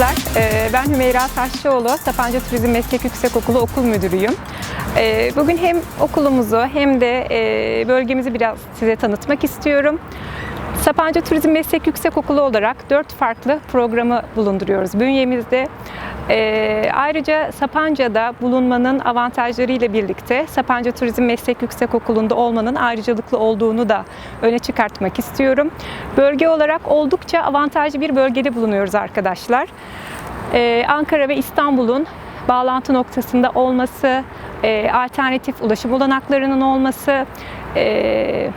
arkadaşlar. Ee, Ben Hümeyra Taşçıoğlu, Sapanca Turizm Meslek Yüksekokulu okul müdürüyüm. Ee, Bugün hem okulumuzu hem de e, bölgemizi biraz size tanıtmak istiyorum. Sapanca Turizm Meslek Yüksekokulu olarak dört farklı programı bulunduruyoruz bünyemizde. Ee, ayrıca Sapanca'da bulunmanın avantajları ile birlikte Sapanca Turizm Meslek Yüksekokulu'nda olmanın ayrıcalıklı olduğunu da öne çıkartmak istiyorum. Bölge olarak oldukça avantajlı bir bölgede bulunuyoruz arkadaşlar. Ee, Ankara ve İstanbul'un bağlantı noktasında olması, e, alternatif ulaşım olanaklarının olması, e,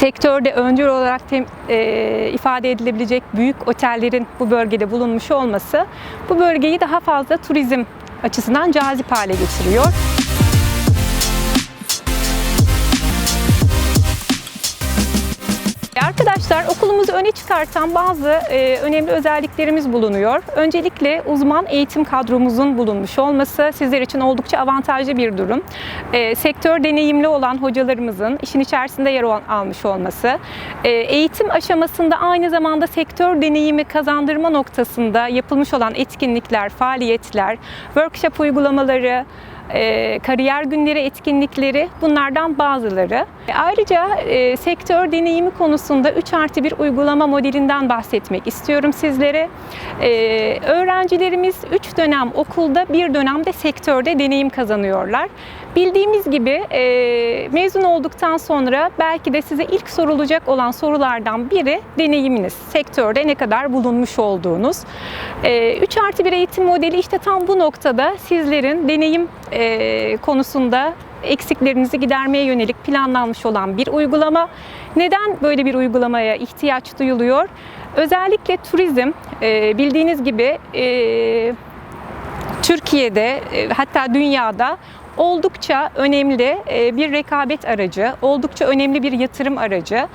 sektörde öncül olarak tem- e, ifade edilebilecek büyük otellerin bu bölgede bulunmuş olması bu bölgeyi daha fazla turizm açısından cazip hale getiriyor. Okulumuzu öne çıkartan bazı e, önemli özelliklerimiz bulunuyor. Öncelikle uzman eğitim kadromuzun bulunmuş olması sizler için oldukça avantajlı bir durum. E, sektör deneyimli olan hocalarımızın işin içerisinde yer al- almış olması, e, eğitim aşamasında aynı zamanda sektör deneyimi kazandırma noktasında yapılmış olan etkinlikler, faaliyetler, workshop uygulamaları, e, kariyer günleri etkinlikleri bunlardan bazıları. E, Ayrıca e, sektör deneyimi konusunda 3 artı 1 uygulama modelinden bahsetmek istiyorum sizlere. E, öğrencilerimiz 3 dönem okulda bir dönemde sektörde deneyim kazanıyorlar. Bildiğimiz gibi e, mezun olduktan sonra belki de size ilk sorulacak olan sorulardan biri deneyiminiz. Sektörde ne kadar bulunmuş olduğunuz. 3 artı 1 eğitim modeli işte tam bu noktada sizlerin deneyim e, konusunda eksiklerinizi gidermeye yönelik planlanmış olan bir uygulama. Neden böyle bir uygulamaya ihtiyaç duyuluyor? Özellikle turizm e, bildiğiniz gibi e, Türkiye'de e, hatta dünyada oldukça önemli e, bir rekabet aracı, oldukça önemli bir yatırım aracı.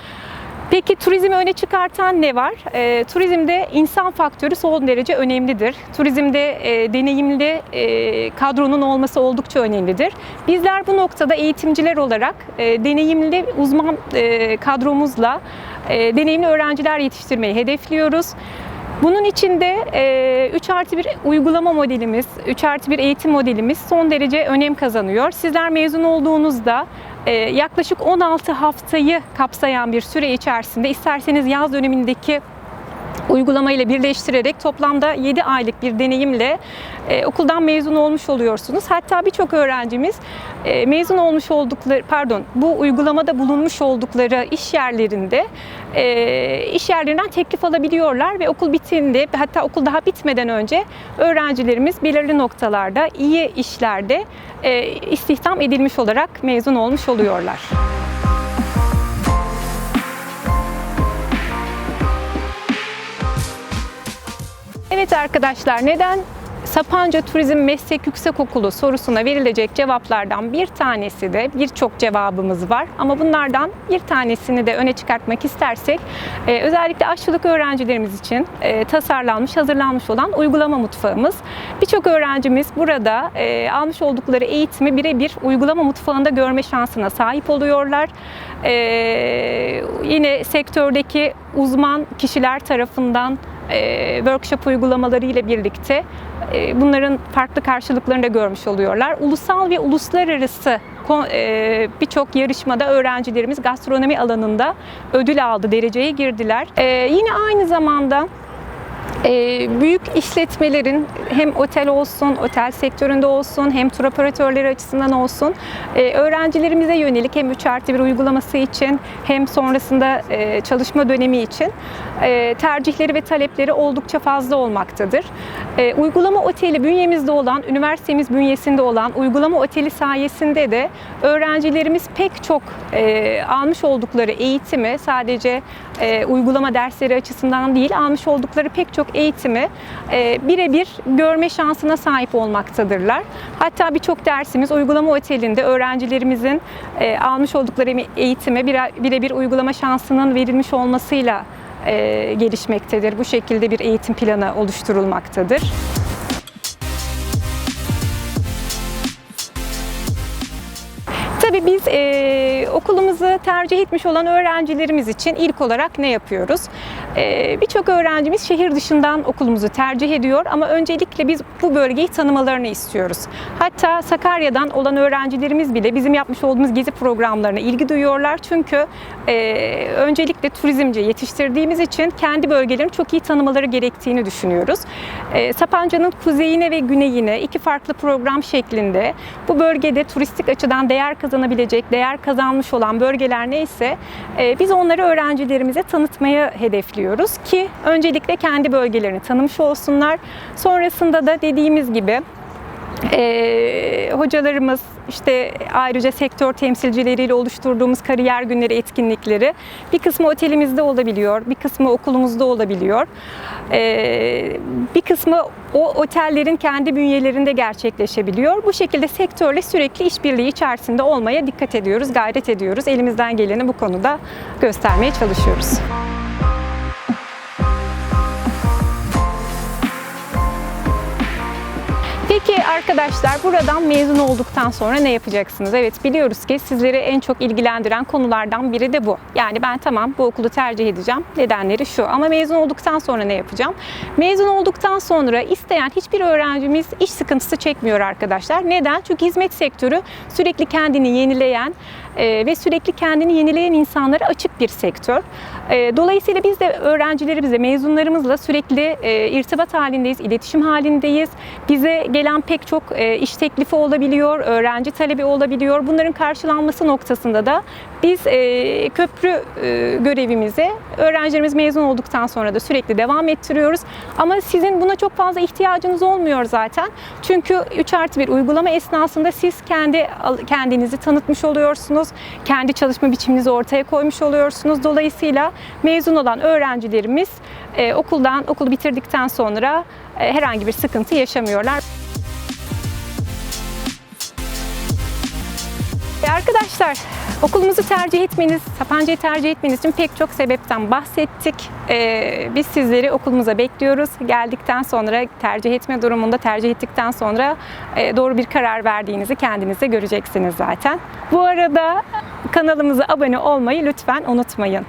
Peki turizmi öne çıkartan ne var? E, turizmde insan faktörü son derece önemlidir. Turizmde e, deneyimli e, kadronun olması oldukça önemlidir. Bizler bu noktada eğitimciler olarak e, deneyimli uzman e, kadromuzla e, deneyimli öğrenciler yetiştirmeyi hedefliyoruz. Bunun için de e, 3 artı 1 uygulama modelimiz, 3 artı 1 eğitim modelimiz son derece önem kazanıyor. Sizler mezun olduğunuzda yaklaşık 16 haftayı kapsayan bir süre içerisinde isterseniz yaz dönemindeki uygulamayla birleştirerek toplamda 7 aylık bir deneyimle e, okuldan mezun olmuş oluyorsunuz. Hatta birçok öğrencimiz e, mezun olmuş oldukları, pardon bu uygulamada bulunmuş oldukları iş yerlerinde e, iş yerlerinden teklif alabiliyorlar ve okul bittiğinde hatta okul daha bitmeden önce öğrencilerimiz belirli noktalarda iyi işlerde e, istihdam edilmiş olarak mezun olmuş oluyorlar. Evet arkadaşlar neden Sapanca Turizm Meslek Yüksekokulu sorusuna verilecek cevaplardan bir tanesi de birçok cevabımız var ama bunlardan bir tanesini de öne çıkartmak istersek e, özellikle aşçılık öğrencilerimiz için e, tasarlanmış, hazırlanmış olan uygulama mutfağımız. Birçok öğrencimiz burada e, almış oldukları eğitimi birebir uygulama mutfağında görme şansına sahip oluyorlar. Yine sektördeki uzman kişiler tarafından e, workshop uygulamaları ile birlikte e, bunların farklı karşılıklarını da görmüş oluyorlar. Ulusal ve uluslararası e, birçok yarışmada öğrencilerimiz gastronomi alanında ödül aldı, dereceye girdiler. Yine aynı zamanda büyük işletmelerin hem otel olsun, otel sektöründe olsun, hem tur operatörleri açısından olsun e, öğrencilerimize yönelik hem 3 artı 1 uygulaması için hem sonrasında e, çalışma dönemi için e, tercihleri ve talepleri oldukça fazla olmaktadır. Uygulama oteli bünyemizde olan, üniversitemiz bünyesinde olan uygulama oteli sayesinde de öğrencilerimiz pek çok almış oldukları eğitimi sadece uygulama dersleri açısından değil almış oldukları pek çok eğitimi e, birebir görme şansına sahip olmaktadırlar. Hatta birçok dersimiz uygulama otelinde öğrencilerimizin e, almış oldukları eğitime bire- birebir uygulama şansının verilmiş olmasıyla e, gelişmektedir. Bu şekilde bir eğitim planı oluşturulmaktadır. Tabii biz e, okulumuzu tercih etmiş olan öğrencilerimiz için ilk olarak ne yapıyoruz? E, Birçok öğrencimiz şehir dışından okulumuzu tercih ediyor ama öncelikle biz bu bölgeyi tanımalarını istiyoruz. Hatta Sakarya'dan olan öğrencilerimiz bile bizim yapmış olduğumuz gezi programlarına ilgi duyuyorlar. Çünkü e, öncelikle turizmci yetiştirdiğimiz için kendi bölgelerini çok iyi tanımaları gerektiğini düşünüyoruz. E, Sapanca'nın kuzeyine ve güneyine iki farklı program şeklinde bu bölgede turistik açıdan değer kazanabilecek, değer kazanmış olan bölgeler neyse e, biz onları öğrencilerimize tanıtmaya hedefliyoruz ki öncelikle kendi bölgelerini tanımış olsunlar. Sonrasında da dediğimiz gibi ee, hocalarımız işte ayrıca sektör temsilcileriyle oluşturduğumuz kariyer günleri etkinlikleri bir kısmı otelimizde olabiliyor, bir kısmı okulumuzda olabiliyor. Ee, bir kısmı o otellerin kendi bünyelerinde gerçekleşebiliyor. Bu şekilde sektörle sürekli işbirliği içerisinde olmaya dikkat ediyoruz, gayret ediyoruz. Elimizden geleni bu konuda göstermeye çalışıyoruz. Peki arkadaşlar buradan mezun olduktan sonra ne yapacaksınız? Evet biliyoruz ki sizleri en çok ilgilendiren konulardan biri de bu. Yani ben tamam bu okulu tercih edeceğim. Nedenleri şu ama mezun olduktan sonra ne yapacağım? Mezun olduktan sonra isteyen hiçbir öğrencimiz iş sıkıntısı çekmiyor arkadaşlar. Neden? Çünkü hizmet sektörü sürekli kendini yenileyen e, ve sürekli kendini yenileyen insanlara açık bir sektör. E, Dolayısıyla biz de öğrencilerimizle, mezunlarımızla sürekli e, irtibat halindeyiz, iletişim halindeyiz. Bize gelen pek çok e, iş teklifi olabiliyor, öğrenci talebi olabiliyor. Bunların karşılanması noktasında da biz e, köprü e, görevimizi öğrencilerimiz mezun olduktan sonra da sürekli devam ettiriyoruz. Ama sizin buna çok fazla ihtiyacınız olmuyor zaten. Çünkü 3 artı 1 uygulama esnasında siz kendi kendinizi tanıtmış oluyorsunuz. Kendi çalışma biçiminizi ortaya koymuş oluyorsunuz. Dolayısıyla mezun olan öğrencilerimiz okuldan okulu bitirdikten sonra herhangi bir sıkıntı yaşamıyorlar. Arkadaşlar okulumuzu tercih etmeniz, Sapanca'yı tercih etmeniz için pek çok sebepten bahsettik. E, biz sizleri okulumuza bekliyoruz. Geldikten sonra tercih etme durumunda tercih ettikten sonra e, doğru bir karar verdiğinizi kendiniz de göreceksiniz zaten. Bu arada kanalımıza abone olmayı lütfen unutmayın.